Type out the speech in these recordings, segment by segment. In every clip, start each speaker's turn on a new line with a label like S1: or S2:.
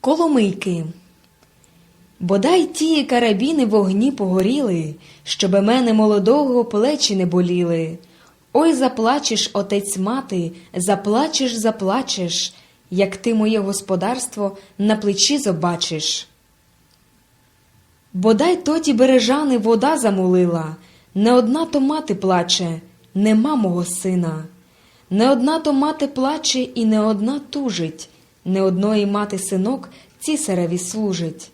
S1: Коломийки. Бодай ті карабіни в огні погоріли, щоби мене молодого плечі не боліли. Ой, заплачеш, отець мати, заплачеш, заплачеш, як ти моє господарство на плечі побачиш. Бодай тоті бережани вода замулила, не одна то мати плаче, нема мого сина. Не одна то мати плаче і не одна тужить, не одної мати синок цісареві служить.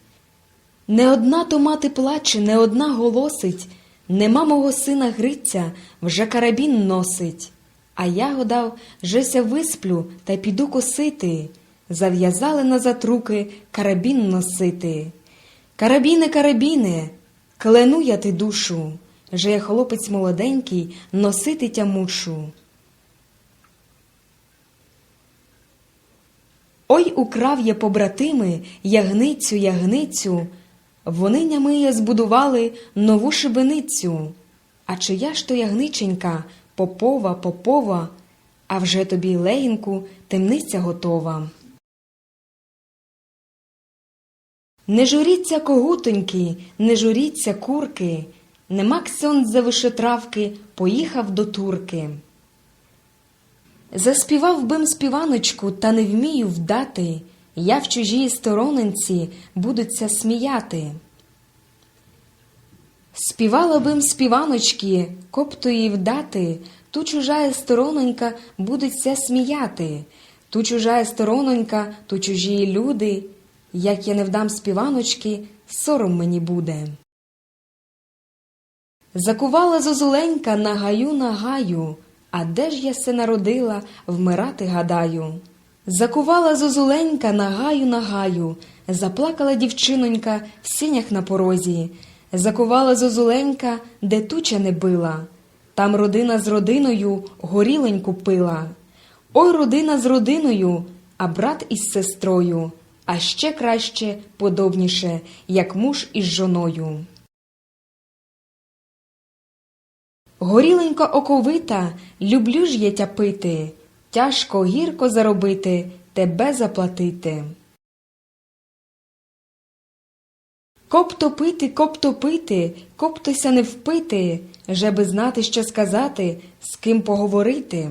S1: Не одна то мати плаче, не одна голосить, нема мого сина Гриця, вже карабін носить. А я годав, жеся висплю та піду косити. Зав'язали назад руки карабін носити. Карабіне, карабіне, клену я ти душу, же я хлопець молоденький, носити тя мушу. Ой, украв я побратими ягницю, ягницю, вони нямиє збудували нову шибеницю. А чия ж то ягниченька, попова, попова, а вже тобі легінку темниця готова. Не журіться когутоньки, не журіться курки, нема ксьонд за вишетравки, поїхав до турки. Заспівав бим співаночку, та не вмію вдати, я в чужій сторонинці будуться сміяти. Співала бим співаночки, копту їй вдати, ту чужая сторононька будуться сміяти, ту чужая сторононька, ту чужі люди, як я не вдам співаночки, сором мені буде. Закувала зозуленька на гаю на гаю, а де ж я се народила, вмирати гадаю. Закувала зозуленька на гаю на гаю, заплакала дівчинонька в сінях на порозі. Закувала зозуленька, де туча не била. Там родина з родиною горіленьку пила. Ой, родина з родиною, а брат із сестрою, а ще краще, подобніше, як муж із жоною. Горіленька оковита, люблю ж я тя пити, тяжко гірко заробити, тебе заплатити. Коп топити, коп топити, коптося не впити, жеби знати, що сказати, з ким поговорити.